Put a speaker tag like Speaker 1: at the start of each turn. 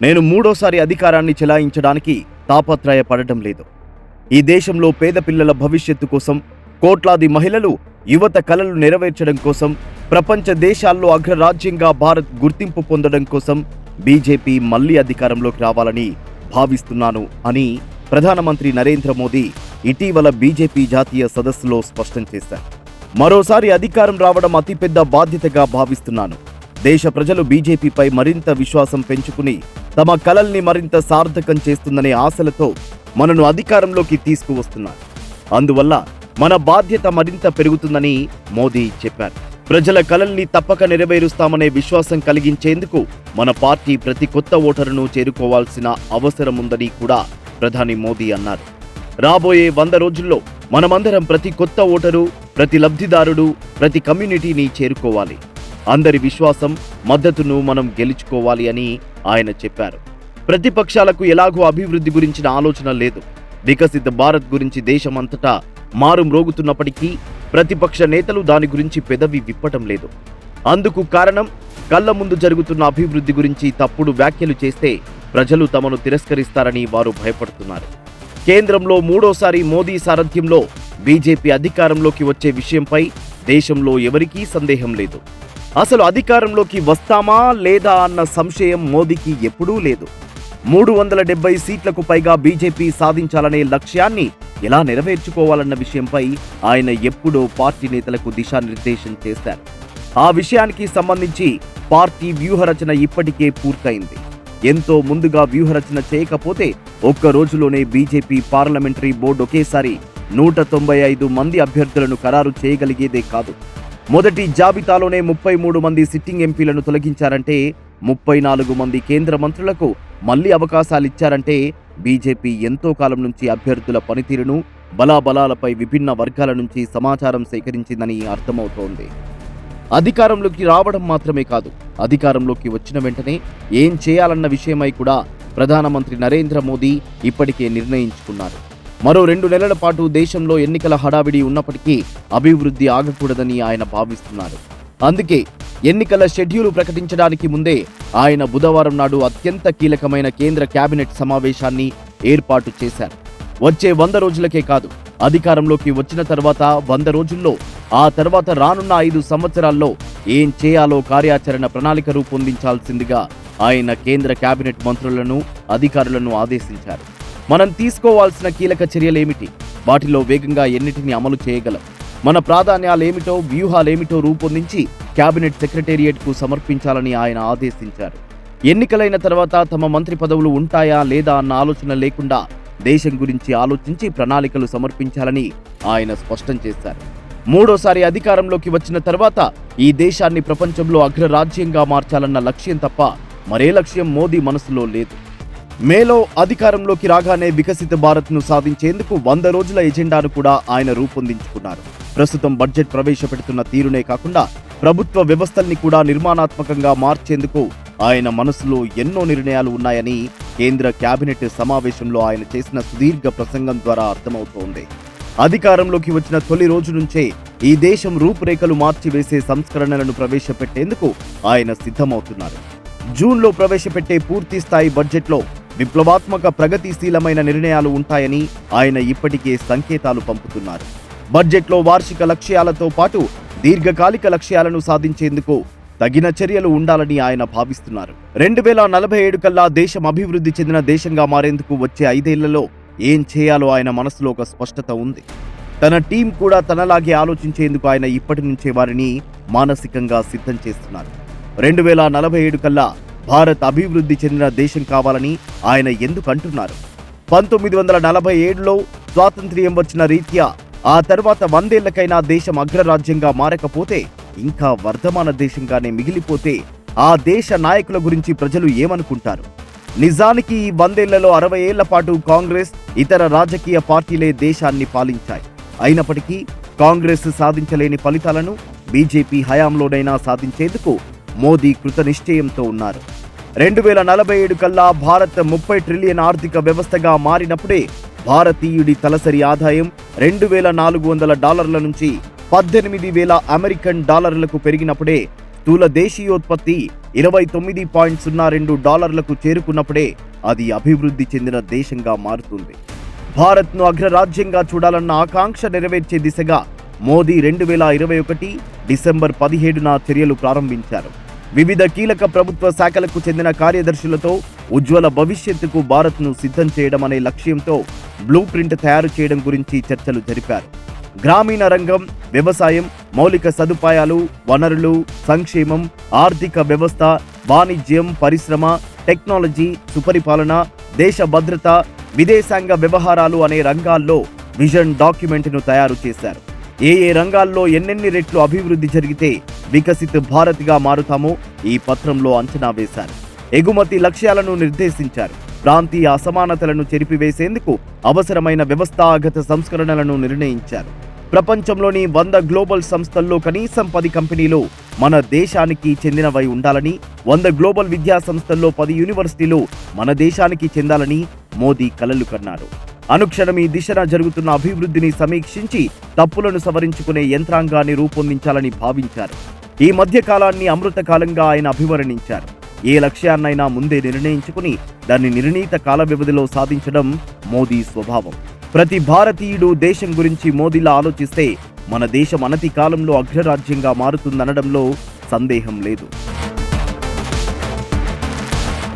Speaker 1: నేను మూడోసారి అధికారాన్ని చెలాయించడానికి తాపత్రయపడటం లేదు. ఈ దేశంలో పేద పిల్లల భవిష్యత్తు కోసం కోట్లాది మహిళలు యువత కలలు నెరవేర్చడం కోసం ప్రపంచ దేశాల్లో అగ్రరాజ్యంగా భారత్ గుర్తింపు పొందడం కోసం బీజేపీ మళ్ళీ అధికారంలోకి రావాలని భావిస్తున్నాను అని ప్రధానమంత్రి నరేంద్ర మోదీ ఇటీవల బీజేపీ జాతీయ సదస్సులో స్పష్టం చేశారు. మరోసారి అధికారం రావడం అతిపెద్ద బాధ్యతగా భావిస్తున్నాను. దేశ ప్రజలు బీజేపీపై మరింత విశ్వాసం పెంచుకుని తమ కలల్ని మరింత సార్థకం చేస్తుందనే ఆశలతో మనను అధికారంలోకి తీసుకువస్తున్నారు. అందువల్ల మన బాధ్యత మరింత పెరుగుతుందని మోదీ చెప్పారు. ప్రజల కలల్ని తప్పక నెరవేరుస్తామనే విశ్వాసం కలిగించేందుకు మన పార్టీ ప్రతి కొత్త ఓటరును చేరుకోవాల్సిన అవసరం ఉందని కూడా ప్రధాని మోదీ అన్నారు. రాబోయే వంద రోజుల్లో మనమందరం ప్రతి కొత్త ఓటరు ప్రతి లబ్ధిదారుడు ప్రతి కమ్యూనిటీని చేరుకోవాలి. అందరి విశ్వాసం మద్దతును మనం గెలుచుకోవాలి అని ఆయన చెప్పారు. ప్రతిపక్షాలకు ఎలాగో అభివృద్ధి గురించిన ఆలోచన లేదు. వికసిత భారత్ గురించి దేశమంతటా మారు మ్రోగుతున్నప్పటికీ ప్రతిపక్ష నేతలు దాని గురించి పెదవి విప్పటం లేదు. అందుకు కారణం కళ్ళ ముందు జరుగుతున్న అభివృద్ధి గురించి తప్పుడు వ్యాఖ్యలు చేస్తే ప్రజలు తమను తిరస్కరిస్తారని వారు భయపడుతున్నారు. కేంద్రంలో మూడోసారి మోదీ సారథ్యంలో బీజేపీ అధికారంలోకి వచ్చే విషయంపై దేశంలో ఎవరికీ సందేహం లేదు. అసలు అధికారంలోకి వస్తామా లేదా అన్న సంశయం మోదీకి ఎప్పుడూ లేదు. మూడు వందల డెబ్బై సీట్లకు పైగా బీజేపీ సాధించాలనే లక్ష్యాన్ని ఎలా నెరవేర్చుకోవాలన్న విషయంపై ఆయన ఎప్పుడో పార్టీ నేతలకు దిశానిర్దేశం చేశారు. ఆ విషయానికి సంబంధించి పార్టీ వ్యూహరచన ఇప్పటికే పూర్తయింది. ఎంతో ముందుగా వ్యూహరచన చేయకపోతే ఒక్క రోజులోనే బీజేపీ పార్లమెంటరీ బోర్డు ఒకేసారి నూట తొంభై ఐదు మంది అభ్యర్థులను ఖరారు చేయగలిగేదే కాదు. మొదటి జాబితాలోనే ముప్పై మూడు మంది సిట్టింగ్ ఎంపీలను తొలగించారంటే ముప్పై నాలుగు మంది కేంద్ర మంత్రులకు మళ్ళీ అవకాశాలిచ్చారంటే బీజేపీ ఎంతో కాలం నుంచి అభ్యర్థుల పనితీరును బలాబలాలపై విభిన్న వర్గాల నుంచి సమాచారం సేకరించిందని అర్థమవుతోంది. అధికారంలోకి రావడం మాత్రమే కాదు అధికారంలోకి వచ్చిన వెంటనే ఏం చేయాలన్న విషయమై కూడా ప్రధానమంత్రి నరేంద్ర మోదీ ఇప్పటికే నిర్ణయించుకున్నారు. మరో రెండు నెలల పాటు దేశంలో ఎన్నికల హడావిడి ఉన్నప్పటికీ అభివృద్ధి ఆగకూడదని ఆయన భావిస్తున్నారు. అందుకే ఎన్నికల షెడ్యూల్ ప్రకటించడానికి ముందే ఆయన బుధవారం నాడు అత్యంత కీలకమైన కేంద్ర కేబినెట్ సమావేశాన్ని ఏర్పాటు చేశారు. వచ్చే వంద రోజులకే కాదు అధికారంలోకి వచ్చిన తర్వాత వంద రోజుల్లో ఆ తర్వాత రానున్న ఐదు సంవత్సరాల్లో ఏం చేయాలో కార్యాచరణ ప్రణాళిక రూపొందించాల్సిందిగా ఆయన కేంద్ర కేబినెట్ మంత్రులను అధికారులను ఆదేశించారు. మనం తీసుకోవాల్సిన కీలక చర్యలేమిటి వాటిలో వేగంగా ఎన్నిటిని అమలు చేయగలం? మన ప్రాధాన్యాలేమిటో వ్యూహాలేమిటో రూపొందించి కేబినెట్ సెక్రటేరియట్కు సమర్పించాలని ఆయన ఆదేశించారు. ఎన్నికలైన తర్వాత తమ మంత్రి పదవులు ఉంటాయా లేదా అన్న ఆలోచన లేకుండా దేశం గురించి ఆలోచించి ప్రణాళికలు సమర్పించాలని ఆయన స్పష్టం చేశారు. మూడోసారి అధికారంలోకి వచ్చిన తర్వాత ఈ దేశాన్ని ప్రపంచంలో అగ్రరాజ్యంగా మార్చాలన్న లక్ష్యం తప్ప మరే లక్ష్యం మోదీ మనసులో లేదు. మేలో అధికారంలోకి రాగానే వికసిత భారత్ను సాధించేందుకు వంద రోజుల ఎజెండాను కూడా ఆయన రూపొందించుకున్నారు. ప్రస్తుతం బడ్జెట్ ప్రవేశపెడుతున్న తీరునే కాకుండా ప్రభుత్వ వ్యవస్థల్ని కూడా నిర్మాణాత్మకంగా మార్చేందుకు ఆయన మనసులో ఎన్నో నిర్ణయాలు ఉన్నాయని కేంద్ర కేబినెట్ సమావేశంలో ఆయన చేసిన సుదీర్ఘ ప్రసంగం ద్వారా అర్థమవుతోంది. అధికారంలోకి వచ్చిన తొలి రోజు నుంచే ఈ దేశం రూపురేఖలు మార్చివేసే సంస్కరణలను ప్రవేశపెట్టేందుకు ఆయన సిద్ధమవుతున్నారు. జూన్లో ప్రవేశపెట్టే పూర్తి స్థాయి బడ్జెట్లో విప్లవాత్మక ప్రగతిశీలమైన నిర్ణయాలు ఉంటాయని ఆయన ఇప్పటికే సంకేతాలు పంపుతున్నారు. బడ్జెట్లో వార్షిక లక్ష్యాలతో పాటు దీర్ఘకాలిక లక్ష్యాలను సాధించేందుకు తగిన చర్యలు ఉండాలని ఆయన భావిస్తున్నారు. రెండు వేల నలభై ఏడు కల్లా దేశం అభివృద్ధి చెందిన దేశంగా మారేందుకు వచ్చే ఐదేళ్ళలో ఏం చేయాలో ఆయన మనసులో ఒక స్పష్టత ఉంది. తన టీం కూడా తనలాగే ఆలోచించేందుకు ఆయన ఇప్పటి నుంచే వారిని మానసికంగా సిద్ధం చేస్తున్నారు. రెండు వేల నలభై ఏడు కల్లా భారత్ అభివృద్ధి చెందిన దేశం కావాలని ఆయన ఎందుకు అంటున్నారు? పంతొమ్మిది వందల నలభై ఏడులో స్వాతంత్ర్యం వచ్చిన రీత్యా ఆ తర్వాత వందేళ్ళకైనా దేశం అగ్రరాజ్యంగా మారకపోతే ఇంకా వర్ధమాన దేశంగానే మిగిలిపోతే ఆ దేశ నాయకుల గురించి ప్రజలు ఏమనుకుంటారు? నిజానికి ఈ వందేళ్ళలో అరవై ఏళ్ళ పాటు కాంగ్రెస్ ఇతర రాజకీయ పార్టీలే దేశాన్ని పాలించాయి. అయినప్పటికీ కాంగ్రెస్ సాధించలేని ఫలితాలను బీజేపీ హయాంలోనైనా సాధించేందుకు మోదీ కృతనిశ్చయంతో ఉన్నారు. రెండు వేల నలభై ఏడు కల్లా భారత్ ముప్పై ట్రిలియన్ ఆర్థిక వ్యవస్థగా మారినప్పుడే భారతీయుడి తలసరి ఆదాయం రెండు వేల నాలుగు వందల డాలర్ల నుంచి పద్దెనిమిది వేల అమెరికన్ డాలర్లకు పెరిగినప్పుడే స్థూల దేశీయోత్పత్తి ఇరవై తొమ్మిది పాయింట్ సున్నా రెండు డాలర్లకు చేరుకున్నప్పుడే అది అభివృద్ధి చెందిన దేశంగా మారుతుంది. భారత్ను అగ్రరాజ్యంగా చూడాలన్న ఆకాంక్ష నెరవేర్చే దిశగా మోదీ రెండు వేల ఇరవై ఒకటి డిసెంబర్ పదిహేడున చర్యలు ప్రారంభించారు. వివిధ కీలక ప్రభుత్వ శాఖలకు చెందిన కార్యదర్శులతో ఉజ్వల భవిష్యత్తుకు భారత్ను సిద్ధం చేయడం అనే లక్ష్యంతో బ్లూ ప్రింట్ తయారు చేయడం గురించి చర్చలు జరిపారు. గ్రామీణ రంగం వ్యవసాయం మౌలిక సదుపాయాలు వనరులు సంక్షేమం ఆర్థిక వ్యవస్థ వాణిజ్యం పరిశ్రమ టెక్నాలజీ సుపరిపాలన దేశ భద్రత విదేశాంగ వ్యవహారాలు అనే రంగాల్లో విజన్ డాక్యుమెంట్ను తయారు చేశారు. ఏ ఏ రంగాల్లో ఎన్నెన్ని రెట్లు అభివృద్ధి జరిగితే వికసిత్ భారత్గా మారుతామో ఈ పత్రంలో అంచనా వేశారు. ఎగుమతి లక్ష్యాలను నిర్దేశించారు. ప్రాంతీయ అసమానతలను చెరిపివేసేందుకు అవసరమైన వ్యవస్థాగత సంస్కరణలను నిర్ణయించారు. ప్రపంచంలోని వంద గ్లోబల్ సంస్థల్లో కనీసం పది కంపెనీలు మన దేశానికి చెందినవై ఉండాలని వంద గ్లోబల్ విద్యా సంస్థల్లో పది యూనివర్సిటీలు మన దేశానికి చెందాలని మోదీ కలలు కన్నారు. అనుక్షణం ఈ దిశన జరుగుతున్న అభివృద్ధిని సమీక్షించి తప్పులను సవరించుకునే యంత్రాంగాన్ని రూపొందించాలని భావించారు. ఈ మధ్య కాలాన్ని అమృతకాలంగా ఆయన అభివర్ణించారు. ఏ లక్ష్యాన్నైనా ముందే నిర్ణయించుకుని దాన్ని నిర్ణీత కాల వ్యవధిలో సాధించడం మోదీ స్వభావం. ప్రతి భారతీయుడు దేశం గురించి మోదీలా ఆలోచిస్తే మన దేశం అనతి కాలంలో అగ్రరాజ్యంగా మారుతుందనడంలో సందేహం లేదు.